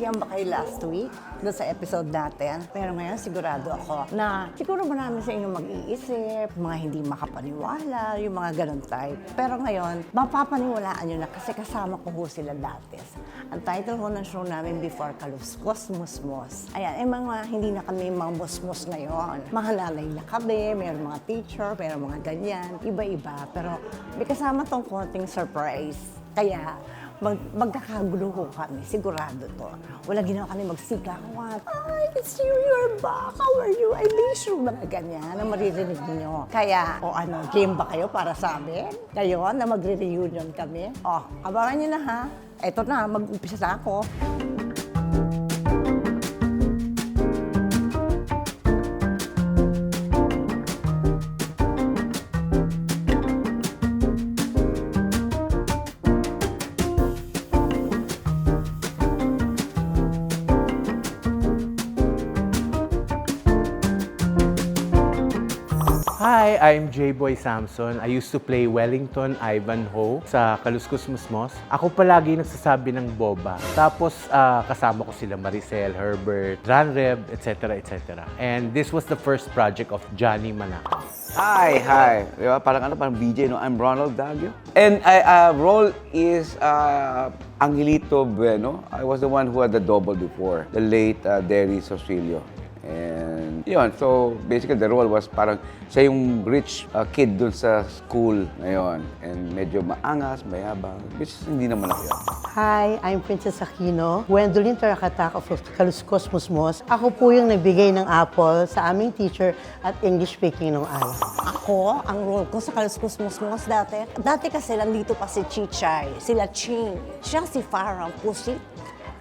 Nasiyan ba kayo last week doon sa episode natin? Pero ngayon, sigurado ako na siguro marami sa inyo mag-iisip, mga hindi makapaniwala, yung mga ganun type. Pero ngayon, mapapaniwalaan nyo na kasi kasama ko ho sila dati. Ang title ho ng show namin before Kaluskos Musmos. Ayan, eh mga hindi na kami mga musmos ngayon. Mga nanay na kami, mayroong mga teacher, mayroong mga ganyan, iba-iba. Pero may kasama tong konting surprise. Kaya, mag magkakagulo ho kami, sigurado to. Wala ginawa kami magsikawan. Ay, it's you, you're back. How are you? I miss you. Mga ganyan na maririnig niyo. Kaya, o ano, game ba kayo para sa amin? Kayo na magre-reunion kami? O, abangan niyo na ha. Eto na, mag-umpisa na ako. I'm J-Boy Samson. I used to play Wellington Ivanhoe sa Kaluskus Musmos. Ako palagi nagsasabi ng boba. Tapos ah, kasama ko sila Maricel, Herbert, Ranreb, etc. etc. And this was the first project of Johnny Manaka. Hi, hi. Di ba? Parang ano, parang BJ, no? I'm Ronald Daggio. And I, uh, role is uh, Angelito Bueno. I was the one who had the double before, the late uh, Derry Sosilio. And yun, so basically the role was parang siya yung rich uh, kid dun sa school ngayon. And medyo maangas, mayabang, which is hindi naman ako yun. Hi, I'm Princess Aquino, Gwendolyn Tarakatak of Kaluskos Musmos. Ako po yung nagbigay ng apple sa aming teacher at English speaking nung araw. Ako, ang role ko sa Kaluskus Musmos dati, dati kasi nandito pa si Chichay, sila Ching, siya si Farah Pusit.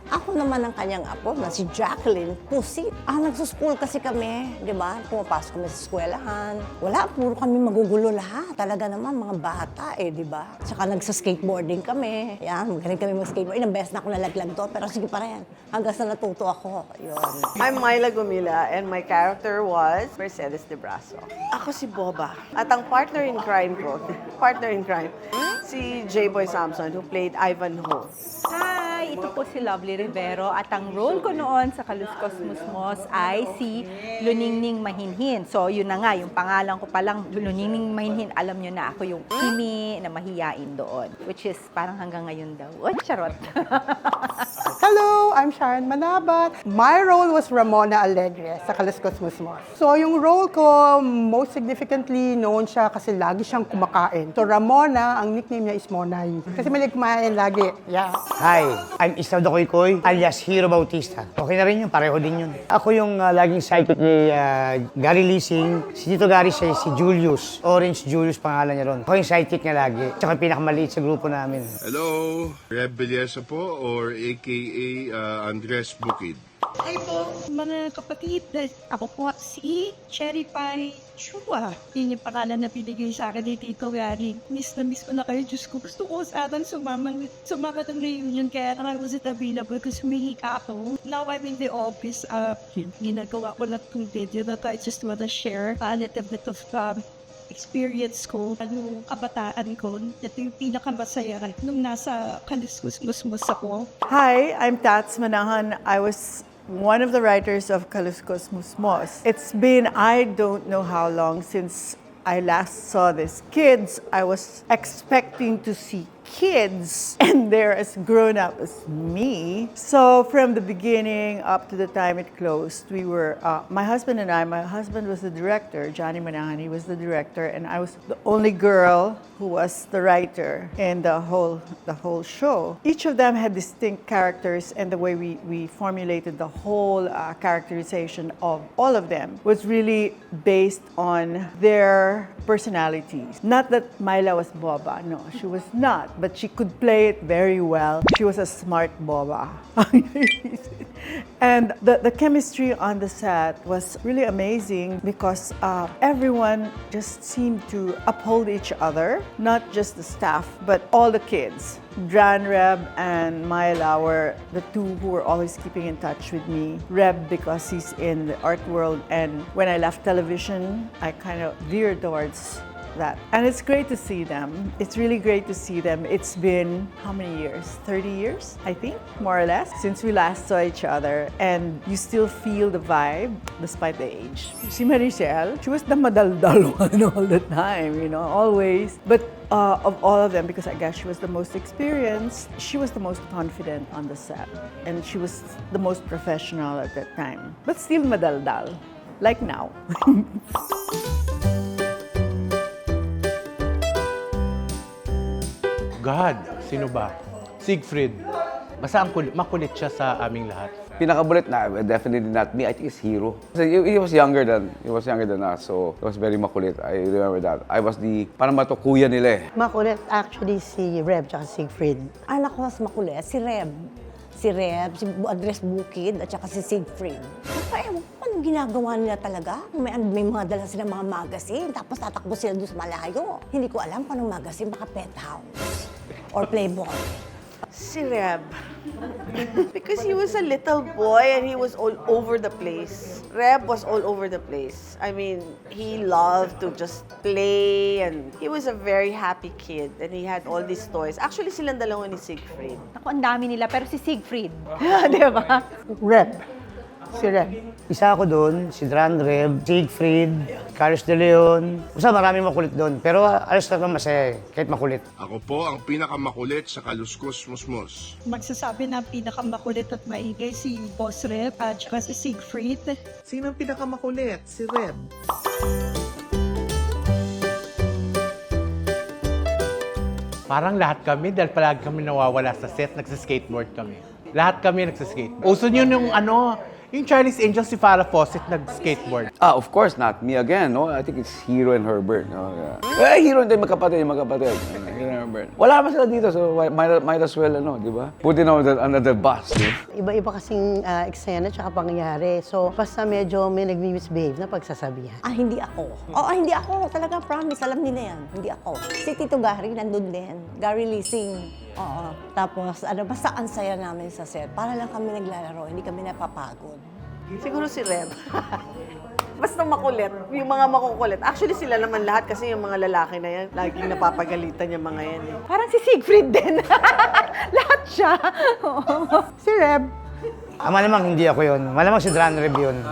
Ako naman ang kanyang apo na si Jacqueline Pusit. Ah, nagsuschool kasi kami, di ba? Pumapasok kami sa eskwelahan. Wala, puro kami magugulo lahat. Talaga naman, mga bata eh, di ba? Tsaka nagsa-skateboarding kami. Yan, magaling kami mag-skateboard. Ilang beses na ako nalaglag to, pero sige pa rin. Hanggang sa natuto ako. Yun. I'm Myla Gumila and my character was Mercedes de Braso. Ako si Boba. At ang partner in crime ko, partner in crime, si J-Boy Samson who played Ivanhoe. Hi! Ito po si Lovely Rivero at ang role ko noon sa Kaluskos Musmos ay si Luningning Mahinhin. So yun na nga, yung pangalan ko palang Luningning Mahinhin, alam nyo na ako yung kimi na mahiyain doon. Which is parang hanggang ngayon daw. Oh, charot! Hello, I'm Sharon Manabat. My role was Ramona Alegre sa Kaluskos Musmos. So yung role ko, most significantly known siya kasi lagi siyang kumakain. So Ramona, ang nickname niya is Monay. Kasi malig kumain lagi. Yeah. Hi, I'm Isaldo Koykoy, alias Hero Bautista. Okay na rin yun, pareho din yun. Ako yung uh, laging sidekick ni uh, Gary Lising. Si Tito Gary siya si Julius. Orange Julius pangalan niya ron. Ako yung sidekick niya lagi. Tsaka yung pinakamaliit sa grupo namin. Hello, Reb Belleza po or aka uh, Andres Bukid. Hi po, mga kapatid. Ako po si Cherry Pie Chua. Yun yung pangalan na binigay sa akin ni Tito Gary. Miss na miss ko na kayo, Diyos ko. Gusto ko sa atin sumama, sumama ng reunion kaya na was it available kasi humingi ka ako. Now I'm in the office. Uh, ginagawa ko na itong video that I just wanna share a little bit of um, experience ko, ano, kabataan ko, ito yung pinakamasaya nung nasa kaliskus-musmus ako. Hi, I'm Tats Manahan. I was one of the writers of Kaluskos Musmos. It's been, I don't know how long since I last saw these kids. I was expecting to see kids and they're as grown up as me. So from the beginning up to the time it closed, we were, uh, my husband and I, my husband was the director, Johnny Manahan, he was the director, and I was the only girl who was the writer in the whole, the whole show. Each of them had distinct characters and the way we, we formulated the whole uh, characterization of all of them was really based on their personalities. Not that Myla was boba, no, she was not, but she could play it very well. She was a smart boba. and the, the chemistry on the set was really amazing because uh, everyone just seemed to uphold each other, not just the staff, but all the kids. Dran Reb and Myla were the two who were always keeping in touch with me. Reb because he's in the art world, and when I left television, I kind of veered towards that. And it's great to see them. It's really great to see them. It's been how many years? 30 years, I think, more or less, since we last saw each other. And you still feel the vibe despite the age. Si Maricel, she was the madaldal one all the time, you know, always. But uh, of all of them, because I guess she was the most experienced, she was the most confident on the set. And she was the most professional at that time. But still madaldal, like now. God, sino ba? Siegfried. Basta ang kulit, makulit siya sa aming lahat. Pinakabulit na, definitely not me. I think it's Hero. So, he, he was younger than, he was younger than us. So, he was very makulit. I remember that. I was the, parang matukuya nila eh. Makulit actually si Reb tsaka si Siegfried. Anak ko mas makulit, si Reb. Si Reb, si Andres Bukid, at saka si Siegfried. Kaya anong ginagawa nila talaga. May, may mga dala sila mga magazine, tapos tatakbo sila doon sa malayo. Hindi ko alam kung anong magazine, baka Penthouse or Playboy. Si Reb. because he was a little boy and he was all over the place. Reb was all over the place. I mean, he loved to just play and he was a very happy kid and he had all these toys. Actually, silang dalawa ni Siegfried. Ako, ang dami nila, pero si Siegfried. Di ba? Reb. Si Reb. Isa ako doon, si Dran Reb, Siegfried, Carlos De Leon. Basta maraming makulit doon. Pero alas na masaya eh, kahit makulit. Ako po ang pinakamakulit sa Kaluskos Musmos. Magsasabi na pinakamakulit at maingay si Boss Rep at saka si Siegfried. Sino ang pinakamakulit? Si Reb. Parang lahat kami, dahil palagi kami nawawala sa set, nagsa-skateboard kami. Lahat kami nagsa-skateboard. Uso yun yung ano, yung Charlie's Angels si Farrah Fawcett nag-skateboard. Ah, of course not. Me again, no? I think it's Hero and Herbert. No? Yeah. Eh, Hero hindi magkapatid, magkapatid. Hero and Herbert. Wala naman sila dito, so might, might as well, ano, di ba? Put it on the, under the bus. di ba? Iba-iba kasing ah, eksena tsaka pangyayari. So, basta medyo may nagmi-misbehave na pagsasabihan. Ah, hindi ako. Oo, hindi ako. Talaga, promise. Alam nila yan. Hindi ako. Si Tito Gary, nandun din. Gary Leasing. Oo. Tapos, ano, basta ang saya namin sa set. Para lang kami naglalaro. Hindi kami napapagod. Siguro si Reb. Basta makulit. Yung mga makukulit. Actually, sila naman lahat kasi yung mga lalaki na yan, laging napapagalitan yung mga yan. Eh. Parang si Siegfried din. Lahat siya. Oo. Si Reb. Ah, malamang hindi ako yon. Malamang si Dran Reb yun.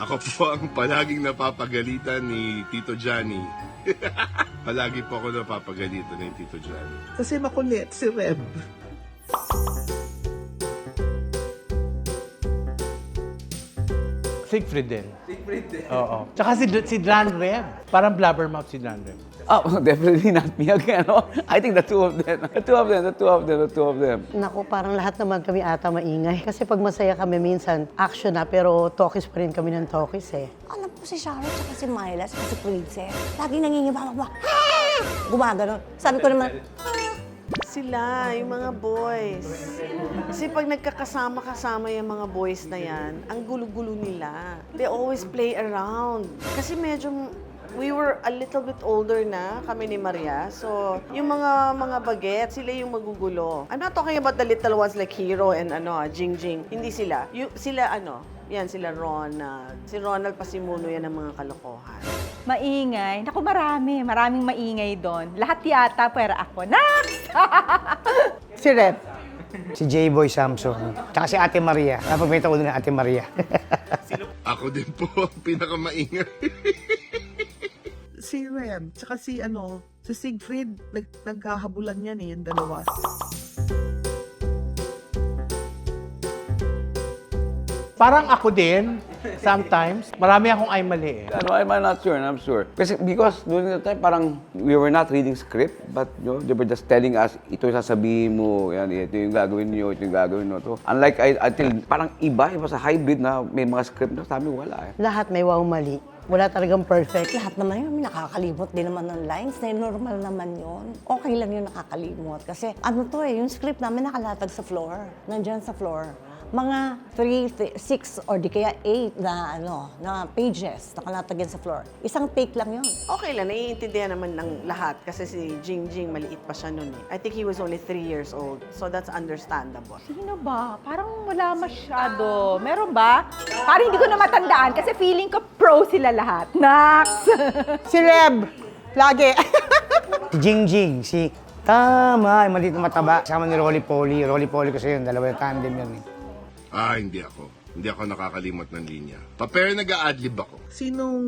Ako po ang palaging napapagalitan ni Tito Johnny. Palagi po ako napapagalitan ni Tito Johnny. Kasi makulit, si Reb. Siegfried din. Siegfried din. Oo. Tsaka si, si Dran Rev. Parang blabbermouth si Dran Rev. Oh, definitely not me again, no? I think the two of them, the two of them, the two of them, the two of them. Naku, parang lahat naman kami ata maingay. Kasi pag masaya kami minsan, action na, pero talkies pa rin kami ng talkies eh. Alam ko si Sharon, tsaka si Myla, tsaka si Princess. Lagi nangingibawa ba? Ah! Gumagano. Sabi ko naman, Sila, yung mga boys. Kasi pag nagkakasama-kasama yung mga boys na yan, ang gulo-gulo nila. They always play around. Kasi medyo we were a little bit older na kami ni Maria. So, yung mga mga baget, sila yung magugulo. I'm not talking about the little ones like Hero and ano, ah, Jing Jing. Hindi sila. Yung, sila ano, yan sila Ronald. Si Ronald Pasimuno yan ng mga kalokohan. Maingay. Naku, marami. Maraming maingay doon. Lahat yata, pero ako. Next! Si Reb. Si J-Boy Samson. Tsaka si Ate Maria. Napagmita ko doon ng Ate Maria. Ako din po ang pinakamaingay. Si Reb. Tsaka si ano, si Siegfried. Nag, nagkahabulan yan eh, yung dalawa. Parang ako din, sometimes. Marami akong ay mali eh. Ano, I'm not sure, I'm sure. Kasi because during the time, parang we were not reading script, but you know, they were just telling us, ito yung sasabihin mo, yan, ito yung gagawin niyo, ito yung gagawin mo. To. Unlike I, until parang iba, iba sa hybrid na may mga script na sabi wala eh. Lahat may wow mali. Wala talagang perfect. lahat naman yun, nakakalimot din naman ng lines. Na normal naman yun. Okay lang yun nakakalimot. Kasi ano to eh, yung script namin nakalatag sa floor. Nandyan sa floor. Mga 3, 6 or di kaya 8 na ano, na pages nakalatag yan sa floor. Isang take lang yun. Okay lang, naiintindihan naman ng lahat kasi si Jing Jing maliit pa siya noon eh. I think he was only three years old, so that's understandable. Sino ba? Parang wala masyado. Meron ba? Parang hindi ko na matandaan kasi feeling ko pro sila lahat. Next! Si Reb. Lagi. Si Jingjing, si Tama, yung maliit na mataba. Kasama ni Rolly Polly. Rolly Polly kasi yun, dalawa yung tandem yun. eh. Ah, hindi ako. Hindi ako nakakalimot ng linya. Pa, pero nag-a-adlib ako. Sinong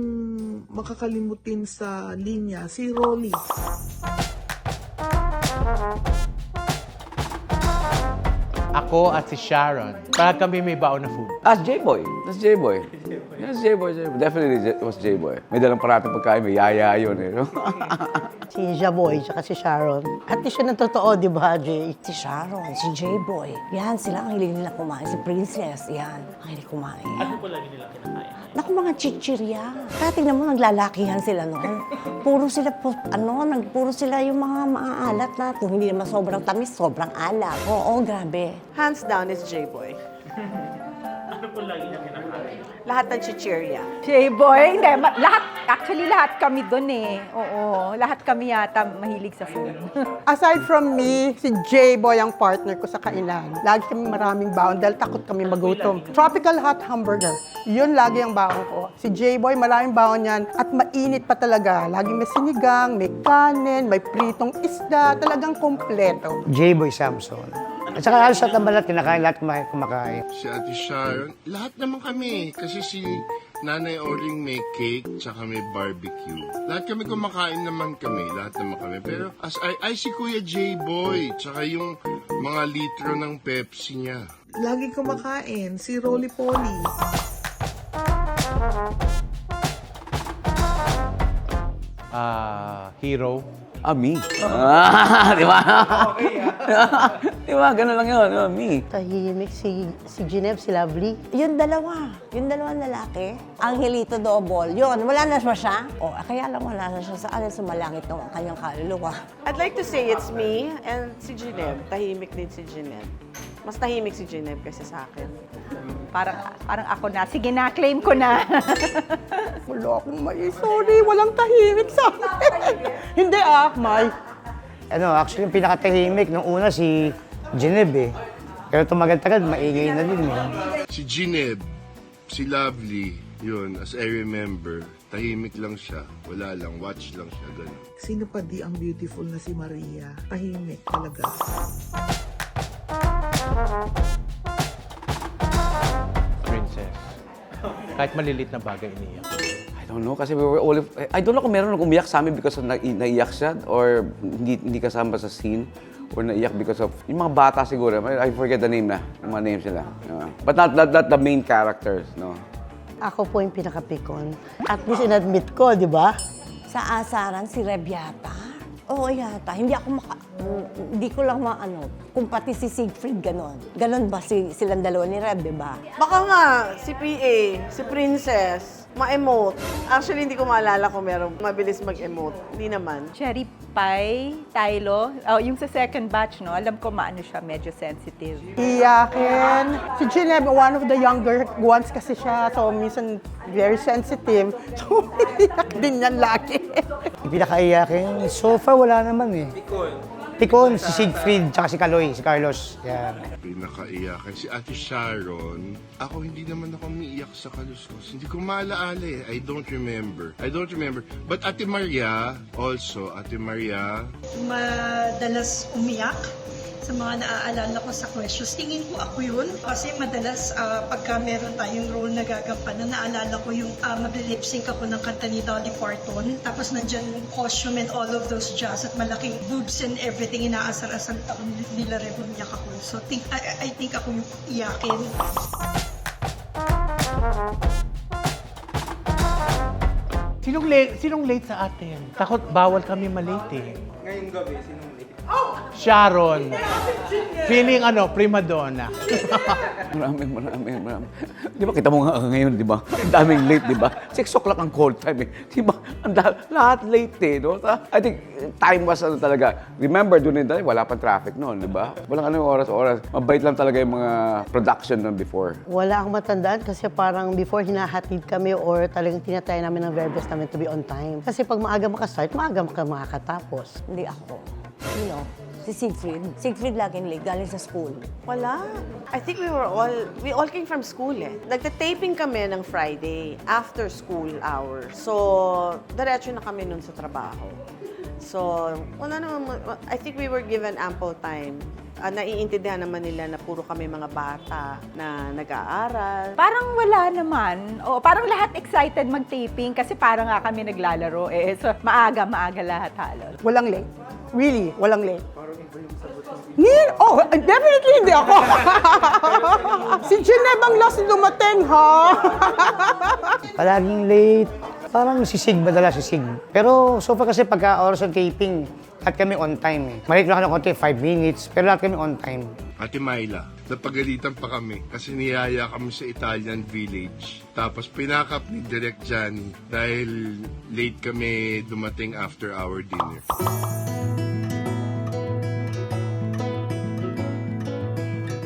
makakalimutin sa linya? Si Rolly. Ako at si Sharon. Parang kami may baon na food. Ah, J-Boy. That's J-Boy. Yes, J-Boy. J-Boy. Definitely, J- it was J-Boy. May dalang parating pagkain, may yaya yun eh. no? Si Jaboy, tsaka si Sharon. At least yun ang totoo, di ba, Jay? Si Sharon, si J-Boy. Yan, sila ang hilig nila kumain. Si Princess, yan, ang hilig kumain. Ano po lagi nila kinakain? Naku, mga chichirya. Kaya tingnan mo, naglalakihan sila noon. Puro sila, po, ano, nag, puro sila yung mga maaalat na kung hindi naman sobrang tamis, sobrang alat. Oo, grabe. Hands down is J-Boy. ano po lagi niya kinakain? Lahat ng chichirya. J-boy, hindi. Ma- lahat, actually lahat kami doon eh. Oo, lahat kami yata mahilig sa food. Aside from me, si J-Boy ang partner ko sa kainan. Lagi kami maraming baon dahil takot kami magutom. Tropical hot hamburger. Yun lagi ang baon ko. Si J-Boy, maraming baon yan at mainit pa talaga. Laging may sinigang, may kanin, may pritong isda, talagang kompleto. J-Boy Samson. At saka halos lahat ng balat, kinakain lahat kumain, kumakain. Si Ate Sharon, lahat naman kami. Kasi si Nanay Oring may cake, tsaka may barbecue. Lahat kami kumakain naman kami, lahat naman kami. Pero as ay, ay si Kuya J-Boy, tsaka yung mga litro ng Pepsi niya. Lagi kumakain. Si Rolly Polly. Ah, hero. ah, me. Ah, di ba? di ba? Ganun lang yun. Ah, me. Tahimik si, si Gineb, si Lovely. Yung dalawa, yung dalawang lalaki, Angelito Double, yun, wala na siya siya. O, kaya lang wala na siya sa alin sumalangit ng kanyang kaluluwa. I'd like to say it's me and si Gineb. Tahimik din si Gineb. Mas tahimik si Gineb kasi sa akin. parang, parang ako na. Sige na, claim ko na. Wala akong mai. Sorry, walang tahimik sa akin. Hindi ah, may. Ano, actually, yung pinakatahimik nung una si Geneb eh. Pero tumagal-tagal, maingay na din eh. Si Gineb, si Lovely, yun, as I remember, tahimik lang siya. Wala lang, watch lang siya, ganun. Sino pa di ang beautiful na si Maria? Tahimik talaga. Princess. Kahit malilit na bagay iniyak. I don't know, kasi we were all... I don't know kung meron nang umiyak sa amin because na, naiyak siya or hindi, hindi kasama sa scene or naiyak because of... Yung mga bata siguro, I forget the name na, yung mga names nila. Yeah. But not, not, not the main characters, no? Ako po yung pinakapikon. At least inadmit ko, di ba? Sa asaran, si Reb yata. Oo yata. Hindi ako maka... Hindi ko lang maano. Kung pati si Siegfried ganon. Ganon ba si, silang dalawa ni Reb, di ba? Baka nga, si PA, si Princess, ma-emote. Actually, hindi ko maalala kung meron mabilis mag-emote. Hindi naman. Cherry pie, Tylo. Oh, yung sa second batch, no? Alam ko maano siya, medyo sensitive. Iyakin. Si Gineb, one of the younger ones kasi siya. So, minsan very sensitive. So, iyak din yan lagi. Pinakaiyakin, so far wala naman eh. Pikon. Pikon, si Siegfried, tsaka si Kaloy, si Carlos. Yan. Pinakaiyakan. Si Ate Sharon, ako hindi naman ako umiiyak sa kaluskos. Hindi ko maalaala eh. I don't remember. I don't remember. But Ate Maria, also, Ate Maria, Madalas umiyak sa mga naaalala ko sa questions. Tingin ko ako yun kasi madalas ah, pagka meron tayong role na gagampanan, naalala ko yung uh, sync ako ng kanta ni Dolly Parton. Tapos nandyan yung costume and all of those jazz at malaking boobs and everything inaasar-asar ako nila umiyak ako. So think, I, I think ako yung iyakin. Sinong late, sinong late sa atin? Takot bawal kami malate eh. Ngayong gabi, sinong late? Sharon. Feeling ano, prima donna. Marami, marami, marami. Di ba, kita mo nga ngayon, di ba? Ang daming late, di ba? Six o'clock ang call time eh. Di ba? Ang da- lahat late eh, no? I think time was ano talaga. Remember, doon din wala pang traffic noon, di ba? Walang ano yung oras-oras. Mabait lang talaga yung mga production noon before. Wala akong matandaan kasi parang before hinahatid kami or talagang tinatay namin ng very best namin to be on time. Kasi pag maaga makastart, maaga ka makakatapos. Hindi ako. You know, Si Siegfried. Siegfried laging late, galing sa school. Wala. I think we were all, we all came from school eh. Nagta-taping kami ng Friday after school hours. So, diretso na kami nun sa trabaho. So, wala naman, I think we were given ample time. Ah, naiintindihan naman nila na puro kami mga bata na nag-aaral. Parang wala naman. O, parang lahat excited mag-taping kasi parang nga kami naglalaro. Eh. So, maaga, maaga lahat halos. Walang late. Really, walang late. Ni oh, definitely hindi ako. si Geneva ang last dumating, ha? Palaging late. Parang sisig madalas sisig. Pero so far kasi pagka oras ng taping, lahat kami on time eh. Maliit lang ako konti, 5 minutes, pero lahat kami on time. Ate Myla, napagalitan pa kami kasi niyaya kami sa Italian Village. Tapos pinakap ni Direk Johnny dahil late kami dumating after our dinner.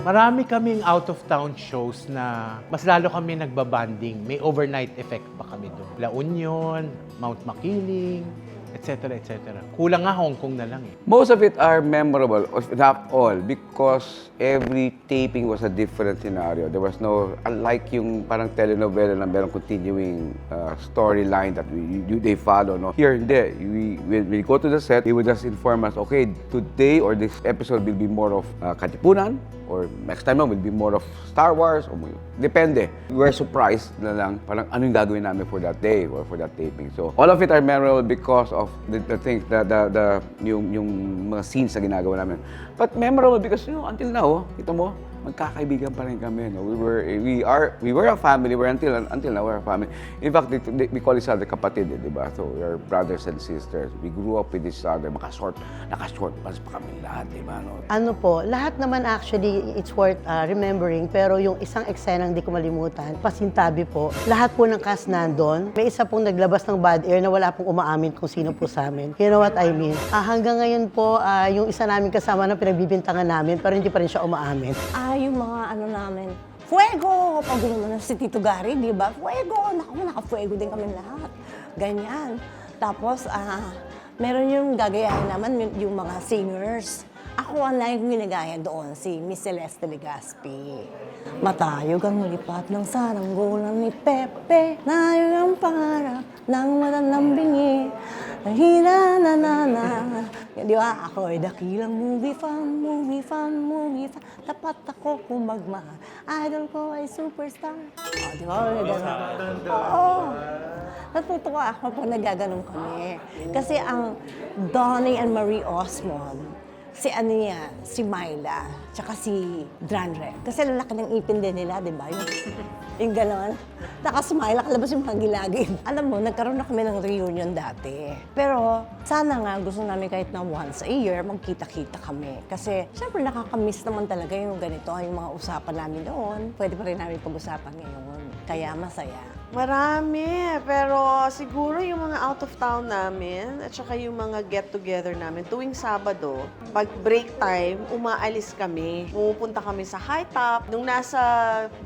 Marami kaming out-of-town shows na mas lalo kami nagbabanding. May overnight effect pa kami doon. La Union, Mount Makiling, etc. etc. Kulang nga Hong Kong na lang eh. Most of it are memorable, if not all, because every taping was a different scenario. There was no, unlike yung parang telenovela na merong continuing uh, storyline that we, you, they follow. No? Here, hindi. We, when we go to the set, they would just inform us, okay, today or this episode will be more of uh, Katipunan, or next time will be more of Star Wars, or depende. We were surprised na lang, parang ano yung gagawin namin for that day or for that taping. So, all of it are memorable because of the, the things, the, the, the, yung, yung mga scenes na ginagawa namin. But memorable because, you know, until now, kita mo, magkakaibigan pa rin kami. No? We were, we are, we were a family. We're until, until now, we're a family. In fact, they- they- we call each other kapatid, eh, di ba? So, we are brothers and sisters. We grew up with each other. Maka-short, naka-short pants pa kami lahat, di ba? No? Ano po, lahat naman actually it's worth uh, remembering pero yung isang eksenang hindi ko malimutan, pasintabi po, lahat po ng cast nandun. May isa pong naglabas ng bad air na wala pong umaamin kung sino po sa amin. You know what I mean? Ah, hanggang ngayon po, ah, yung isa namin kasama na pinagbibintangan namin pero hindi pa rin siya umaamin. Ah, yung mga ano namin, Fuego! Pag naman si Tito Gary, di ba? Fuego! Naku, naka-fuego din kami lahat. Ganyan. Tapos, ah, meron yung gagayahin naman yung, mga singers. Ako ang lagi kong ginagaya doon, si Miss Celeste Legaspi. Matayog ang lipat ng saranggolan ni Pepe. Nayog ang pangarap ng matandang bingi. Hina na na na. Di ba? Ako ay dakilang movie fan, movie fan, movie fan. Tapat ako kung magmahal. Idol ko ay superstar. Oh, di ba? Oo. Natutuwa ako pag nagaganon kami. Kasi ang Donnie and Marie Osmond, si ano yan, si Myla, tsaka si Dranre. Kasi lalaki ng ipin din nila, di ba? Yung, yung gano'n. Nakasmile, nakalabas yung mga gilagid. Alam mo, nagkaroon na kami ng reunion dati. Pero sana nga, gusto namin kahit na once a year, magkita-kita kami. Kasi syempre nakakamiss naman talaga yung ganito, yung mga usapan namin doon. Pwede pa rin namin pag-usapan ngayon. Kaya masaya. Marami, pero siguro yung mga out of town namin at saka yung mga get-together namin tuwing Sabado, pag break time, umaalis kami. Pumupunta kami sa High Top. Nung nasa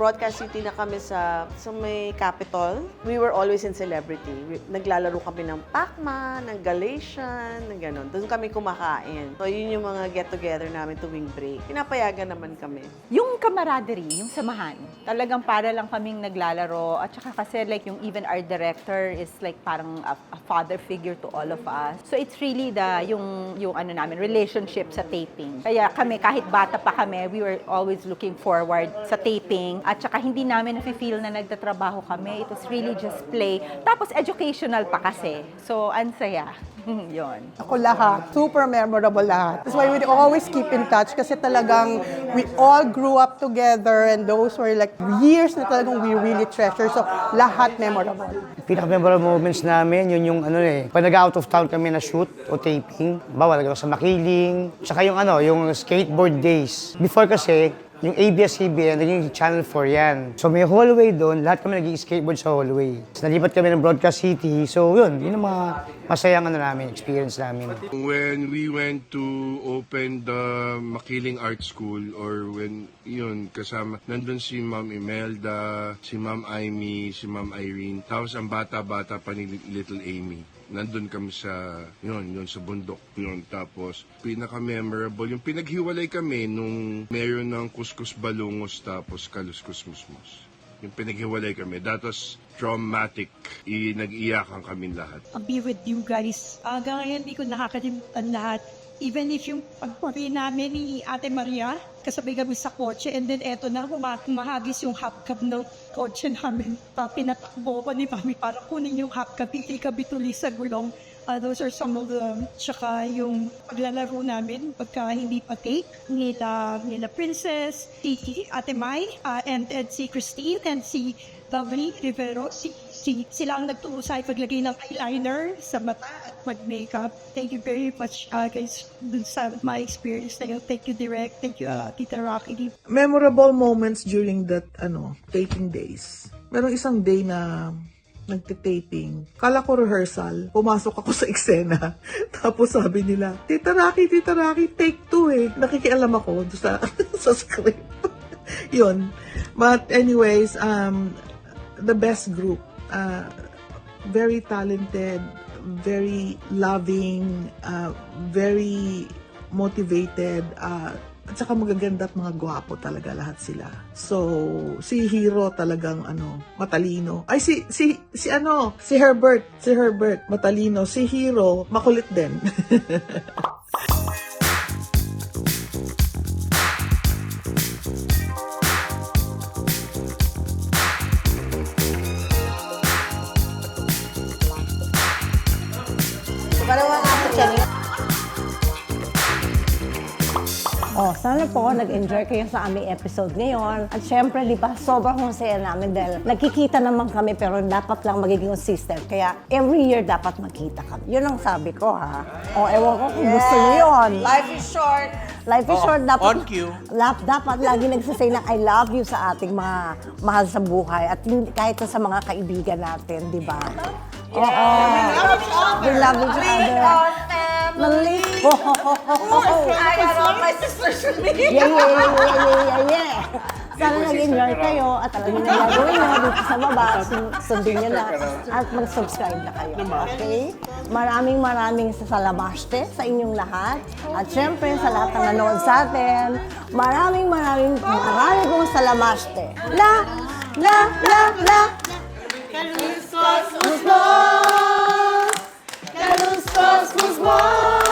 Broadcast City na kami sa, sa may Capitol, we were always in celebrity. Naglalaro kami ng Pac-Man, ng Galatian, ng gano'n. Doon kami kumakain. So yun yung mga get-together namin tuwing break. Pinapayagan naman kami. Yung camaraderie, yung samahan, talagang para lang kaming naglalaro. At saka kasi like yung even our director is like parang a, a father figure to all of us. So it's really the yung yung ano namin relationship sa taping. Kaya kami kahit bata pa kami, we were always looking forward sa taping at saka hindi namin nafe-feel na nagtatrabaho kami. It was really just play. Tapos educational pa kasi. So ang saya. Yon. Ako lahat. Super memorable lahat. That's why we always keep in touch kasi talagang we all grew up together and those were like years na talagang we really treasure. So, lahat memorable. Pinaka-memorable moments namin, yun yung ano eh, pag nag-out of town kami na shoot o taping, bawa nag sa Makiling, tsaka yung ano, yung skateboard days. Before kasi, yung ABS-CBN, naging Channel 4 yan. So may hallway doon, lahat kami nag-skateboard sa hallway. Tapos nalipat kami ng Broadcast City, so yun, yun ang mga masayang ano namin, experience namin. When we went to open the Makiling Art School or when yun kasama nandun si Ma'am Imelda, si Ma'am Amy, si Ma'am Irene, tapos ang bata-bata pa ni Little Amy. Nandun kami sa, yun, yun, sa bundok yun. Tapos, pinaka-memorable, yung pinaghiwalay kami nung meron ng kuskus balungos tapos kaluskus musmos. Yung pinaghiwalay kami, that was traumatic. I, nag-iyakan kami lahat. I'll be with you guys. Hanggang ngayon, hindi ko nakakalimutan lahat. Even if yung pagpuri namin ni Ate Maria, kasabay kami sa kotse, and then eto na, huma- humahagis yung hubcap ng kotse namin. Pa, pinatakbo ko ni Mami para kunin yung hubcap, hindi kami tuloy sa gulong. Uh, those are some of the, tsaka yung paglalaro namin pagka hindi pa take, nila, nila Princess, si Ate Mai, uh, and, and si Christine, and si Lovely Rivero, si, si, sila ang nagturo sa paglagay ng eyeliner sa mata at mag-makeup. Thank you very much, uh, guys, dun sa my experience na yun. Thank you, Direct. Thank you, uh, Tita Rocky. Memorable moments during that, ano, taping days. Merong isang day na nagtitaping. Kala ko rehearsal. Pumasok ako sa eksena. Tapos sabi nila, Tita Rocky, Tita Rocky, take two eh. Nakikialam ako sa, sa script. Yun. But anyways, um, the best group. Uh, very talented, very loving, uh, very motivated, uh, at saka magaganda at mga gwapo talaga lahat sila. So, si Hero talagang ano, matalino. Ay si si si ano, si Herbert, si Herbert matalino, si Hero makulit din. Oh, sana po nag-enjoy kayo sa aming episode ngayon. At syempre, di ba, sobrang masaya namin dahil nagkikita naman kami pero dapat lang magiging consistent. Kaya every year dapat magkita kami. Yun ang sabi ko, ha? O, ewan ko kung gusto niyo yun. Life is short. Life is short. Dapat, on cue. Lap, dapat lagi nagsasay ng I love you sa ating mga mahal sa buhay at hindi- kahit sa mga kaibigan natin, di ba? Oo. We love each other. Family. Ho, ho, ho, ho, ho. I got all my sisters with me. Yeah, yeah, yeah, yeah, yeah, yeah. Sana nag-enjoy kayo at alam niyo na gagawin niyo dito sa baba. Sun- Sundin niyo na at mag-subscribe na kayo. Okay? Maraming maraming sasalamaste sa inyong lahat. At syempre sa lahat ng nanood sa atin, maraming maraming maraming kong salamaste. La, la, la, la. Gusto! Christmas was.